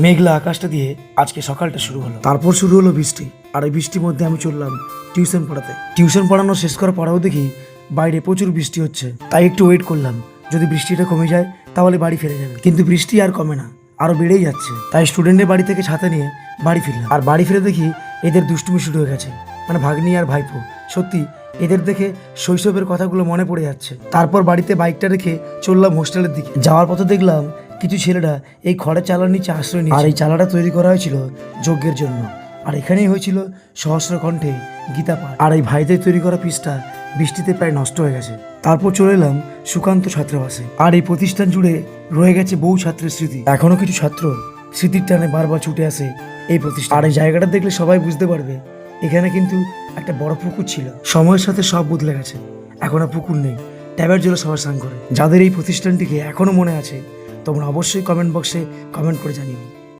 মেঘলা আকাশটা দিয়ে আজকে সকালটা শুরু হলো। তারপর শুরু হলো বৃষ্টি। আর এই বৃষ্টির মধ্যে আমি চললাম টিউশন পড়াতে। টিউশন পড়ানো শেষ করার পরেও দেখি বাইরে প্রচুর বৃষ্টি হচ্ছে। তাই একটু ওয়েট করলাম। যদি বৃষ্টিটা কমে যায়, তাহলে বাড়ি ফিরে যাবে। কিন্তু বৃষ্টি আর কমে না, আরও বেড়েই যাচ্ছে। তাই স্টুডেন্টের বাড়ি থেকে ছাতা নিয়ে বাড়ি ফিরলাম। আর বাড়ি ফিরে দেখি এদের দুষ্টুমি শুরু হয়ে গেছে। মানে ভাগ্নি আর ভাইপো। সত্যি, এদের দেখে শৈশবের কথাগুলো মনে পড়ে যাচ্ছে। তারপর বাড়িতে বাইকটা রেখে চললাম হোস্টেলের দিকে। যাওয়ার পথে দেখলাম কিছু ছেলেরা এই খড়ের চালার নিচে আশ্রয় নিয়ে আর এই চালাটা তৈরি করা হয়েছিল যজ্ঞের জন্য। আর এখানেই হয়েছিল সহস্র কণ্ঠে গীতা পাঠ। আর এই ভাইদের তৈরি করা পিসটা বৃষ্টিতে প্রায় নষ্ট হয়ে গেছে। তারপর চলে এলাম সুকান্ত ছাত্রাবাসে। আর এই প্রতিষ্ঠান জুড়ে রয়ে গেছে বহু ছাত্রের স্মৃতি। এখনও কিছু ছাত্র স্মৃতির টানে বারবার ছুটে আসে এই প্রতিষ্ঠান। আর এই জায়গাটা দেখলে সবাই বুঝতে পারবে, এখানে কিন্তু একটা বড় পুকুর ছিল। সময়ের সাথে সব বদলে গেছে। এখন আর পুকুর নেই। ট্যাবের জন্য সবার স্নান করে। যাদের এই প্রতিষ্ঠানটিকে এখনও মনে আছে তোমরা অবশ্যই কমেন্ট বক্সে কমেন্ট করে জানিও।